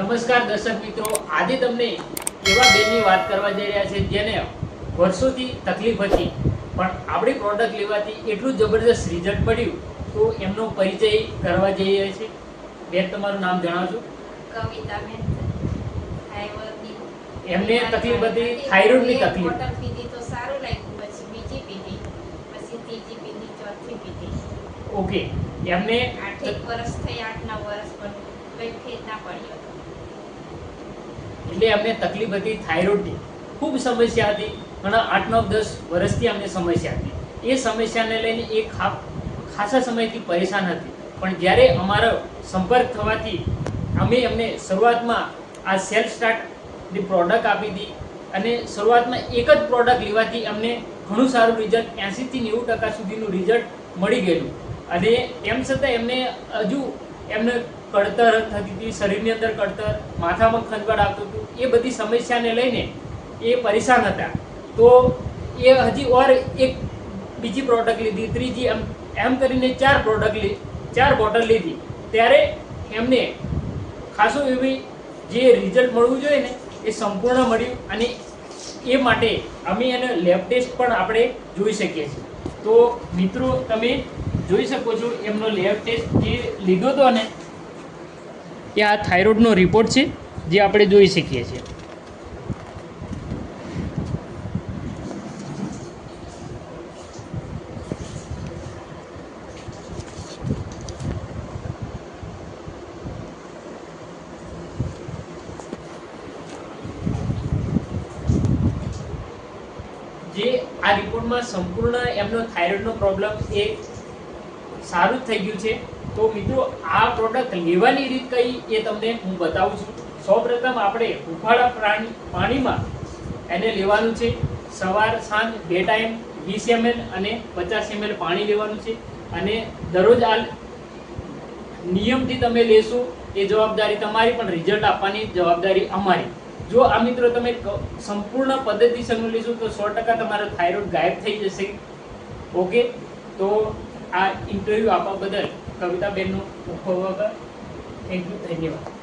નમસ્કાર દર્શક મિત્રો આજે તમને એવા બેનની વાત કરવા જઈ રહ્યા છે જેને વર્ષોથી તકલીફ હતી પણ આપણી પ્રોડક્ટ લેવાથી એટલું જબરદસ્ત રિઝલ્ટ મળ્યું તો એમનો પરિચય કરવા જઈ રહ્યા છે. બેન તમારું નામ જણાવજો કવિતાબેન એમને તકલીફ હતી થાઇરોઇડની તકલીફ. બોટલ તો સારું લાગ્યું પછી બીજી પીધી પછી ત્રીજી પીધી ચોથી પીધી. ઓકે એમને આઠેક વર્ષ થઈ આઠ નવ વર્ષ પણ કઈ ફેર ના પડ્યો. એટલે અમને તકલીફ હતી થાઇરોઇડની. ખૂબ સમસ્યા હતી. ઘણા આઠ, નવ, દસ વર્ષથી અમને સમસ્યા હતી. એ સમસ્યાને લઈને એ ખાસા સમયથી પરેશાન હતી. પણ જ્યારે અમારો સંપર્ક થવાથી અમે એમને શરૂઆતમાં આ સેલ્ફ સ્ટાર્ટની પ્રોડક્ટ આપી હતી અને શરૂઆતમાં એક જ પ્રોડક્ટ લેવાથી અમને ઘણું સારું રિઝલ્ટ, એંશીથી નેવું ટકા સુધીનું રિઝલ્ટ મળી ગયેલું. અને એમ છતાં એમને હજુ એમને કડતર થતી હતી, શરીરની અંદર કડતર, માથામાં ખંજવાળ આવતું હતું, એ બધી સમસ્યાને લઈને એ પરેશાન હતા. તો એ હજી ઓર એક બીજી પ્રોડક્ટ લીધી, ત્રીજી એમ એમ કરીને ચાર પ્રોડક્ટ ચાર બોટલ લીધી. ત્યારે એમને ખાસું એવી જે રિઝલ્ટ મળવું જોઈએ ને, એ સંપૂર્ણ મળ્યું અને એ માટે અમે એને લેબ ટેસ્ટ પણ આપણે જોઈ શકીએ છીએ. તો મિત્રો, તમે જોઈ શકો છો, એમનો લેબ ટેસ્ટ જે લીધો હતો ને એ આ થાઇરોઇડનો રિપોર્ટ છે, જે આપણે જોઈ શકીએ છીએ. જે આ રિપોર્ટમાં સંપૂર્ણ એમનો થાઇરોઇડનો પ્રોબ્લેમ એ સારું જ થઈ ગયું છે. તો મિત્રો, આ પ્રોડક્ટ લેવાની રીત કઈ એ તમને હું બતાવું છું. સૌપ્રથમ આપણે હુંફાળા પ્રાણી પાણીમાં એને લેવાનું છે. સવાર, સાંજ, બે ટાઈમ વીસ એમએલ અને પચાસ એમએલ પાણી લેવાનું છે. અને દરરોજ આ નિયમથી તમે લેશો એ જવાબદારી તમારી, પણ રિઝલ્ટ આપવાની જવાબદારી અમારી. જો આ મિત્રો તમે સંપૂર્ણ સંપૂર્ણ પદ્ધતિસરનું લેશો તો સો ટકા તમારો થાઇરોઇડ ગાયબ થઈ જશે. ઓકે તો આ ઇન્ટરવ્યૂ આપવા બદલ કવિતાબેનનો ખૂબ ખૂબ થેન્ક યુ ધન્યવાદ.